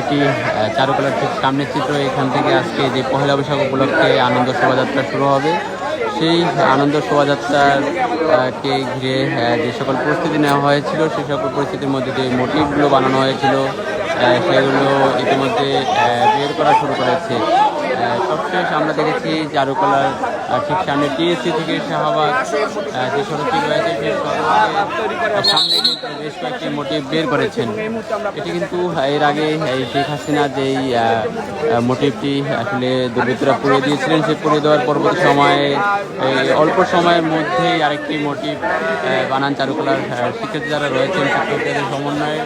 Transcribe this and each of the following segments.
এটি চারুকলার সামনের চিত্র। এখান থেকে আজকে যে পহেলা বৈশাখ উপলক্ষে আনন্দ শোভাযাত্রা শুরু হবে। সেই আনন্দ শোভাযাত্রার আহ, কে ঘিরে যে সকল প্রস্তুতি নেওয়া হয়েছিল সেই সকল পরিস্থিতির মধ্যে যে মোটিভগুলো বানানো হয়েছিল। সেগুলো ইতিমধ্যে বের করা শুরু করেছে। সবশেষ আমরা দেখেছি চারুকলার আহ, ঠিক সামনে টিএসসি থেকে শাহবাগ যে সড়কটি রয়েছে সেই সড়কের সামনে কিন্তু বেশ কয়েকটি মোটিভ বের করেছেন। এটি কিন্তু এর আগে এই শেখ হাসিনা যেই মোটিভটি আসলে দুর্বৃত্তরা পুড়িয়ে দিয়েছিলেন সেই পুড়িয়ে দেওয়ার পরবর্তী সময়ে অল্প সময়ের মধ্যেই আরেকটি মোটিভ বানান চারুকলার শিক্ষার্থী যারা রয়েছেন শিক্ষকদের সমন্বয়ে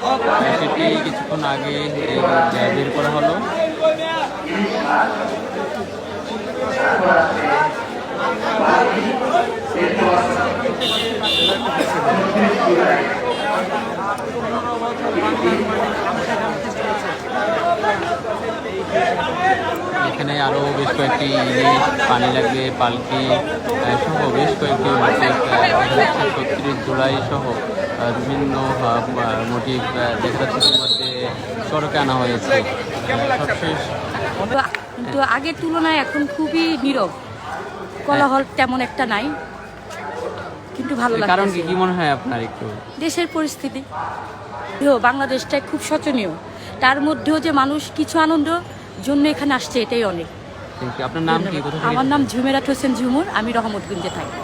সেটি কিছুক্ষণ আগে বের করা হলো। এখানে আরও বেশ কয়েকটি ইলিশ পানি লাগবে পালকি সহ বেশ কয়েকটি মোটিভ জুলাই সহ বিভিন্ন মোটিভ দেখা যাচ্ছে ইতিমধ্যে সড়কে আনা হয়েছে। সবশেষ তো আগের তুলনায় এখন খুবই নীরব। কোলাহল তেমন একটা নাই কিন্তু ভালো এর কারণ কি? মনে হয় আপনার একটু? দেশের পরিস্থিতি। বাংলাদেশটা খুব শোচনীয়। তার মধ্যেও যে মানুষ কিছু আনন্দ জন্য এখানে আসছে এটাই অনেক। আপনার নাম কি? আমার নাম ঝুমেরাত হোসেন ঝুমুর আমি রহমতগঞ্জে থাকি.